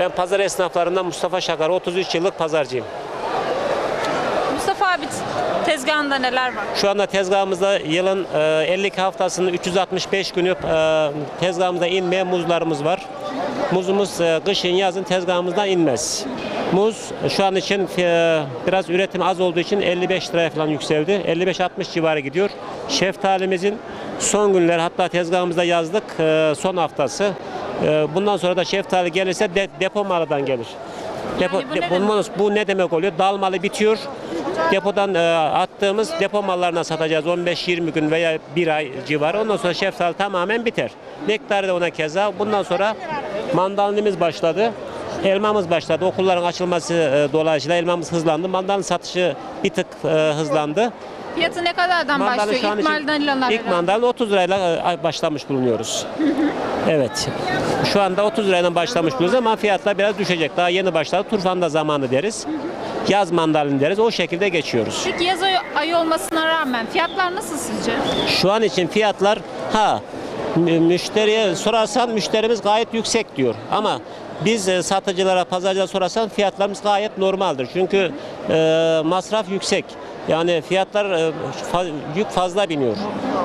Ben pazar esnaflarından Mustafa Şakar, 33 yıllık pazarcıyım. Mustafa abi tezgahında neler var? Şu anda tezgahımızda yılın e, 52 haftasının 365 günü e, tezgahımızda inmeyen muzlarımız var. Muzumuz e, kışın yazın tezgahımızdan inmez. Muz şu an için e, biraz üretim az olduğu için 55 liraya falan yükseldi. 55-60 civarı gidiyor. Şeftalimizin son günler hatta tezgahımızda yazdık e, son haftası. E, Bundan sonra da şeftali gelirse de, depo malıdan gelir. Depo, Yani bu ne de- bunun- bu ne demek oluyor? Dal malı bitiyor. Depodan e, attığımız depo mallarına satacağız 15-20 gün veya bir ay civarı. Ondan sonra şeftali tamamen biter. Nektarı da ona keza. Bundan sonra mandalinimiz başladı. Elmamız başladı. Okulların açılması e, dolayısıyla elmamız hızlandı. Mandalina satışı bir tık e, hızlandı. Fiyatı ne kadardan başlıyor? şu an İlk için- mandalinalar. ilk mandalina 30 lirayla e, başlamış bulunuyoruz. evet. Şu anda 30 lirayla başlamış bulunuyoruz ama fiyatlar biraz düşecek. Daha yeni başladı. Turfanda zamanı deriz. Yaz mandalin deriz. O şekilde geçiyoruz. Peki yaz ayı, ayı olmasına rağmen fiyatlar nasıl sizce? Şu an için fiyatlar ha müşteriye sorarsan müşterimiz gayet yüksek diyor. Ama biz e, satıcılara, pazarcılara sorarsan fiyatlarımız gayet normaldir. Çünkü e, masraf yüksek. Yani fiyatlar e, yük fazla biniyor.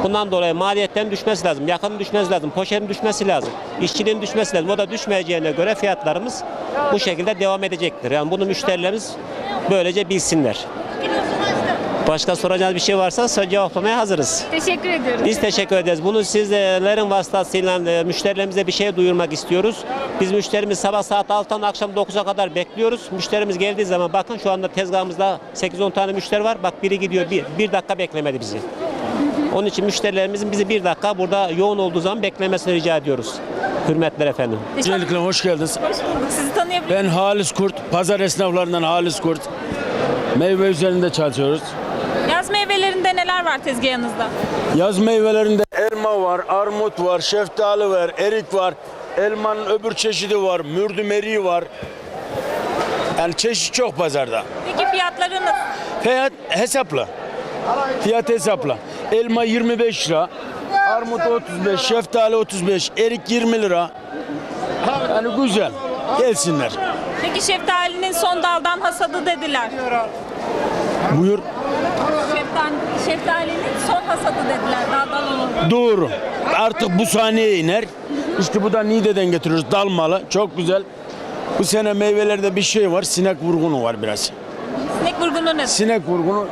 Bundan dolayı maliyetten düşmesi lazım. Yakının düşmesi lazım. Poşetin düşmesi lazım. işçiliğin düşmesi lazım. O da düşmeyeceğine göre fiyatlarımız bu şekilde devam edecektir. Yani bunu müşterilerimiz böylece bilsinler. Başka soracağınız bir şey varsa cevaplamaya hazırız. Teşekkür ediyoruz. Biz teşekkür ederiz. Bunu sizlerin vasıtasıyla e, müşterilerimize bir şey duyurmak istiyoruz. Biz müşterimiz sabah saat 6'dan akşam 9'a kadar bekliyoruz. Müşterimiz geldiği zaman bakın şu anda tezgahımızda 8-10 tane müşteri var. Bak biri gidiyor bir, bir dakika beklemedi bizi. Onun için müşterilerimizin bizi bir dakika burada yoğun olduğu zaman beklemesini rica ediyoruz. Hürmetler efendim. Öncelikle hoş geldiniz. Hoş bulduk. Sizi tanıyabilir Ben Halis Kurt, pazar esnaflarından Halis Kurt. Meyve üzerinde çalışıyoruz. Neler var tezgahınızda? Yaz meyvelerinde elma var, armut var, şeftali var, erik var. Elmanın öbür çeşidi var, mürdüm eriği var. Yani çeşit çok pazarda. Peki fiyatları nasıl? Fiyat hesapla. Fiyat hesapla. Elma 25 lira, armut 35, şeftali 35, erik 20 lira. Yani güzel. Gelsinler. Peki şeftalinin son daldan hasadı dediler. Buyur. Doğru. Artık bu sahneye iner. İşte bu da Niğde'den getiriyoruz dalmalı. Çok güzel. Bu sene meyvelerde bir şey var. Sinek vurgunu var biraz. Sinek vurgunu ne? Sinek vurgunu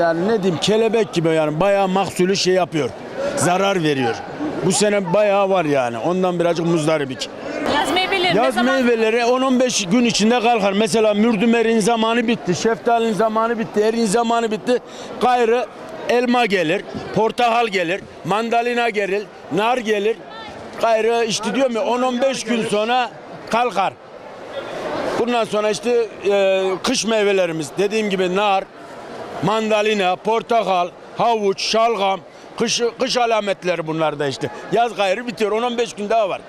yani ne diyeyim kelebek gibi yani bayağı mahsulü şey yapıyor. Zarar veriyor. Bu sene bayağı var yani. Ondan birazcık muzdaribik. Ne Yaz zaman? meyveleri 10-15 gün içinde kalkar. Mesela mürdümerin zamanı bitti. Şeftalinin zamanı bitti. Erin zamanı bitti. Gayrı elma gelir, portakal gelir, mandalina gelir, nar gelir. Gayrı işte diyorum ya 10-15 gün sonra kalkar. Bundan sonra işte e, kış meyvelerimiz dediğim gibi nar, mandalina, portakal, havuç, şalgam, kış, kış alametleri bunlar da işte. Yaz gayrı bitiyor 10-15 gün daha var.